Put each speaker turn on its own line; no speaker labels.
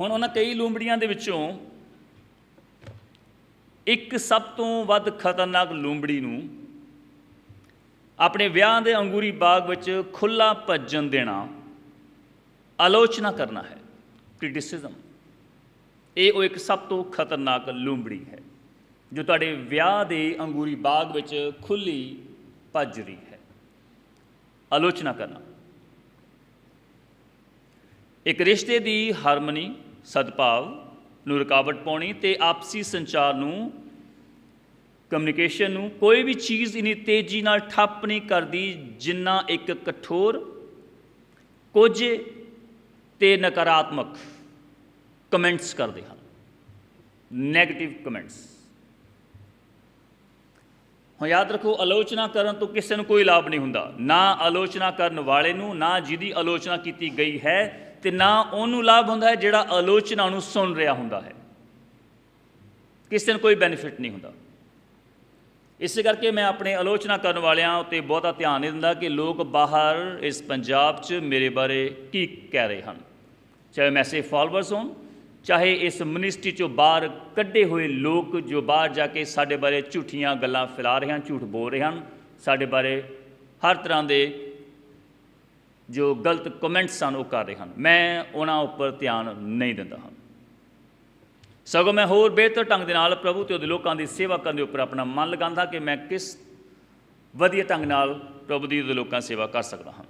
ਹੁਣ ਉਹਨਾਂ ਕਈ ਲੂੰਬੜੀਆਂ ਦੇ ਵਿੱਚੋਂ ਇੱਕ ਸਭ ਤੋਂ ਵੱਧ ਖਤਰਨਾਕ ਲੂੰਬੜੀ ਨੂੰ ਆਪਣੇ ਵਿਆਹ ਦੇ ਅੰਗੂਰੀ ਬਾਗ ਵਿੱਚ ਖੁੱਲਾ ਭੱਜਣ ਦੇਣਾ, ਆਲੋਚਨਾ ਕਰਨਾ ਹੈ ਕ੍ਰਿਟਿਸਿਜ਼ਮ ਇਹ ਉਹ ਇੱਕ ਸਭ ਤੋਂ ਖਤਰਨਾਕ ਲੂੰਬੜੀ ਹੈ, ਜੋ ਤੁਹਾਡੇ ਵਿਆਹ ਦੇ ਅੰਗੂਰੀ ਬਾਗ ਵਿੱਚ ਖੁੱਲੀ ਭੱਜ ਰਹੀ ਹੈ। ਆਲੋਚਨਾ ਕਰਨਾ। ਇੱਕ ਰਿਸ਼ਤੇ ਦੀ ਹਾਰਮਨੀ ਸਦਭਾਵ ਨੂੰ ਰੁਕਾਵਟ ਪਾਉਣੀ ਤੇ ਆਪਸੀ ਸੰਚਾਰ ਨੂੰ ਕਮਿਊਨੀਕੇਸ਼ਨ ਨੂੰ ਕੋਈ ਵੀ ਚੀਜ਼ ਇਨੀ ਤੇਜ਼ੀ ਨਾਲ ਠੱਪ ਨਹੀਂ ਕਰਦੀ ਜਿੰਨਾ ਇੱਕ ਕਠੋਰ, ਕੁਝ ਤੇ ਨਕਾਰਾਤਮਕ ਕਮੈਂਟਸ ਕਰਦੇ ਹਨ। 네ਗੇਟਿਵ ਕਮੈਂਟਸ ਹੁਣ ਯਾਦ ਰੱਖੋ, ਆਲੋਚਨਾ ਕਰਨ ਤੋਂ ਕਿਸੇ ਨੂੰ ਕੋਈ ਲਾਭ ਨਹੀਂ ਹੁੰਦਾ। ਨਾ ਆਲੋਚਨਾ ਕਰਨ ਵਾਲੇ ਨੂੰ, ਨਾ ਜਿਹਦੀ ਆਲੋਚਨਾ ਕੀਤੀ ਗਈ ਹੈ ਤੇ ਨਾ ਉਹਨੂੰ ਲਾਭ ਹੁੰਦਾ ਹੈ, ਜਿਹੜਾ ਆਲੋਚਨਾ ਨੂੰ ਸੁਣ ਰਿਹਾ ਹੁੰਦਾ ਹੈ। ਕਿਸੇ ਨੂੰ ਕੋਈ ਬੈਨੀਫਿਟ ਨਹੀਂ ਹੁੰਦਾ। ਇਸੇ ਕਰਕੇ ਮੈਂ ਆਪਣੇ ਆਲੋਚਨਾ ਕਰਨ ਵਾਲਿਆਂ ਉੱਤੇ ਬਹੁਤਾ ਧਿਆਨ ਨਹੀਂ ਦਿੰਦਾ ਕਿ ਲੋਕ ਬਾਹਰ ਇਸ ਪੰਜਾਬ 'ਚ ਮੇਰੇ ਬਾਰੇ ਕੀ ਕਹਿ ਰਹੇ ਹਨ। ਚਾਹੇ ਮੈਸੇਜ ਫਾਲੋਅਰਸ ਹੋਣ ਚਾਹੇ ਇਸ ਮਿਨਿਸਟਰੀ 'ਚੋਂ ਬਾਹਰ ਕੱਢੇ ਹੋਏ ਲੋਕ ਜੋ ਬਾਹਰ ਜਾ ਕੇ ਸਾਡੇ ਬਾਰੇ ਝੂਠੀਆਂ ਗੱਲਾਂ ਫੈਲਾ ਰਹੇ ਹਨ, ਝੂਠ ਬੋਲ ਰਹੇ ਹਨ, ਸਾਡੇ ਬਾਰੇ ਹਰ ਤਰ੍ਹਾਂ ਦੇ ਜੋ ਗਲਤ ਕਮੈਂਟਸ ਹਨ ਉਹ ਕਰ ਰਹੇ ਹਨ। ਮੈਂ ਉਹਨਾਂ ਉੱਪਰ ਧਿਆਨ ਨਹੀਂ ਦਿੰਦਾ ਹਾਂ। ਸਗੋਂ ਮੈਂ ਹੋਰ ਬਿਹਤਰ ਢੰਗ ਦੇ ਨਾਲ ਪ੍ਰਭੂ ਤੇ ਉਹਦੇ ਲੋਕਾਂ ਦੀ ਸੇਵਾ ਕਰਨ ਦੇ ਉੱਪਰ ਆਪਣਾ ਮਨ ਲਗਾਉਂਦਾ ਕਿ ਮੈਂ ਕਿਸ ਵਧੀਆ ਢੰਗ ਨਾਲ ਪ੍ਰਭੂ ਦੀ ਉਹਦੇ ਲੋਕਾਂ ਦੀ ਸੇਵਾ ਕਰ ਸਕਦਾ ਹਾਂ।